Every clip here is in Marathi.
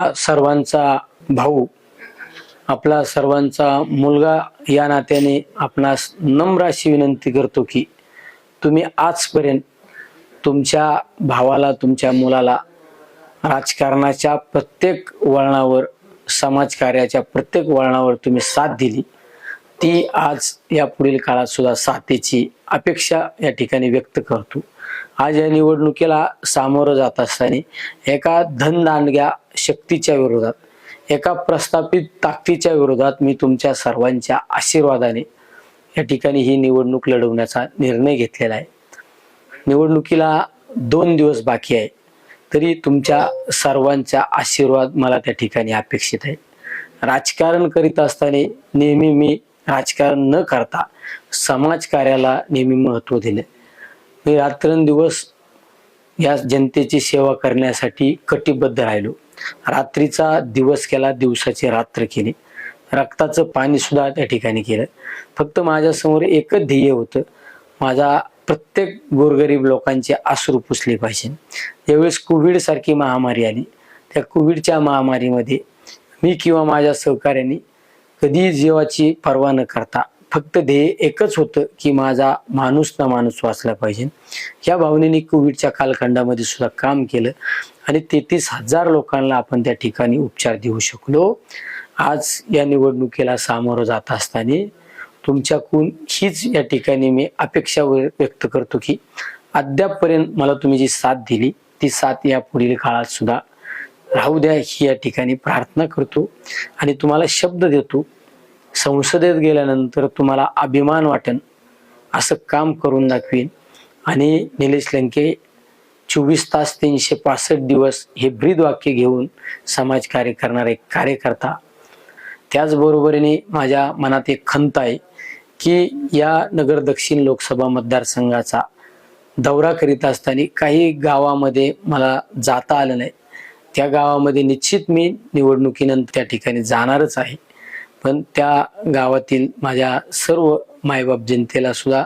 सर्वांचा भाऊ आपला सर्वांचा मुलगा या नात्याने आपणास नम्र अशी विनंती करतो की तुम्ही आजपर्यंत तुमच्या भावाला तुमच्या मुलाला राजकारणाच्या प्रत्येक वळणावर समाजकार्याच्या प्रत्येक वळणावर तुम्ही साथ दिली. ती आज या पुढील काळात सुद्धा साथीची अपेक्षा या ठिकाणी व्यक्त करतो. आज या निवडणुकीला सामोरं जात असताना एका धनदांडग्या शक्तीच्या विरोधात एका प्रस्थापित ताकदीच्या विरोधात मी तुमच्या सर्वांच्या आशीर्वादाने या ठिकाणी ही निवडणूक लढवण्याचा निर्णय घेतलेला आहे. निवडणुकीला दोन दिवस बाकी आहे तरी तुमच्या सर्वांचा आशीर्वाद मला त्या ठिकाणी अपेक्षित आहे राजकारण करीत असताना नेहमी मी राजकारण न करता समाजकार्याला नेहमी महत्त्व दिले. मी रात्रंदिवस या जनतेची सेवा करण्यासाठी कटिबद्ध राहिलो. रात्रीचा दिवस केला दिवसाची रात्र केली. रक्ताचं पाणी सुद्धा त्या ठिकाणी केलं. फक्त माझ्यासमोर एकच ध्येय होतं माझा प्रत्येक गोरगरीब लोकांचे आसरू पुसले पाहिजे. यावेळेस कोविड सारखी महामारी आली. त्या कोविडच्या महामारीमध्ये मी किंवा माझ्या सहकाऱ्यांनी कधी जीवाची पर्वा न करता फक्त ध्येय एकच होतं की माझा माणूस ना माणूस वाचला पाहिजे. या भावनेने कोविडच्या कालखंडामध्ये सुद्धा काम केलं आणि तेहतीस हजार लोकांना आपण त्या ठिकाणी उपचार देऊ शकलो. आज या निवडणुकीला सामोरं जात असताना तुमच्याकडून हीच या ठिकाणी मी अपेक्षा व्यक्त करतो की अद्यापपर्यंत मला तुम्ही जी साथ दिली ती साथ या पुढील काळात सुद्धा राहू द्या ही या ठिकाणी प्रार्थना करतो आणि तुम्हाला शब्द देतो. संसदेत गेल्यानंतर तुम्हाला अभिमान वाटेल असं काम करून दाखवीन. आणि निलेश लंके चोवीस तास तीनशे पासष्ट दिवस हे ब्रीद वाक्य घेऊन समाजकार्य करणारे कार्यकर्ता. त्याचबरोबरीने माझ्या मनात एक खंत आहे की या नगर दक्षिण लोकसभा मतदारसंघाचा दौरा करीत असताना काही गावामध्ये मला जाता आलं नाही. त्या गावामध्ये निश्चित मी निवडणुकीनंतर त्या ठिकाणी जाणारच आहे. पण त्या गावातील माझ्या सर्व मायबाप जनतेला सुद्धा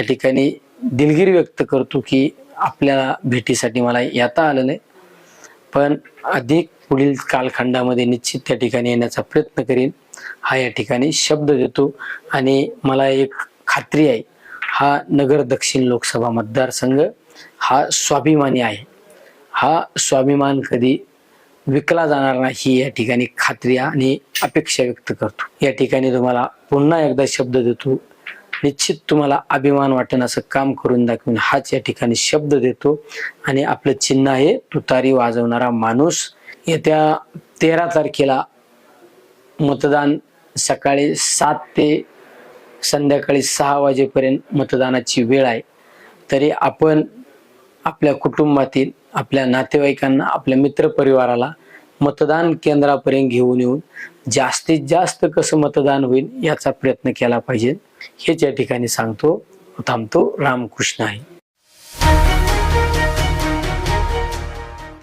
या ठिकाणी दिलगिरी व्यक्त करतो की आपल्या भेटीसाठी मला येता आलं नाही. पण अधिक पुढील कालखंडामध्ये निश्चित त्या ठिकाणी येण्याचा प्रयत्न करीन. हा या ठिकाणी शब्द देतो. आणि मला एक खात्री आहे हा नगर दक्षिण लोकसभा मतदारसंघ हा स्वाभिमानी आहे. हा स्वाभिमान कधी विकला जाणार नाही या ठिकाणी खात्री आणि अपेक्षा व्यक्त करतो. या ठिकाणी तुम्हाला पुन्हा एकदा शब्द देतो. निश्चित तुम्हाला अभिमान वाटेन असं काम करून दाखवून. हाच या ठिकाणी शब्द देतो. आणि आपलं चिन्ह आहे तुतारी वाजवणारा माणूस. येत्या तेरा तारखेला मतदान सकाळी सात ते संध्याकाळी सहा वाजेपर्यंत मतदानाची वेळ आहे. तरी आपण आपल्या कुटुंबातील आपल्या नातेवाईकांना आपल्या मित्रपरिवाराला मतदान केंद्रापर्यंत घेऊन येऊन जास्तीत जास्त कसं मतदान होईल याचा प्रयत्न केला पाहिजे. हेच या ठिकाणी सांगतो थांबतो. रामकृष्ण आहे.